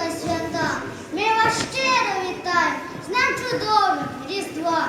та свята. Ми вас щиро вітаємо з нам чудовим Різдва.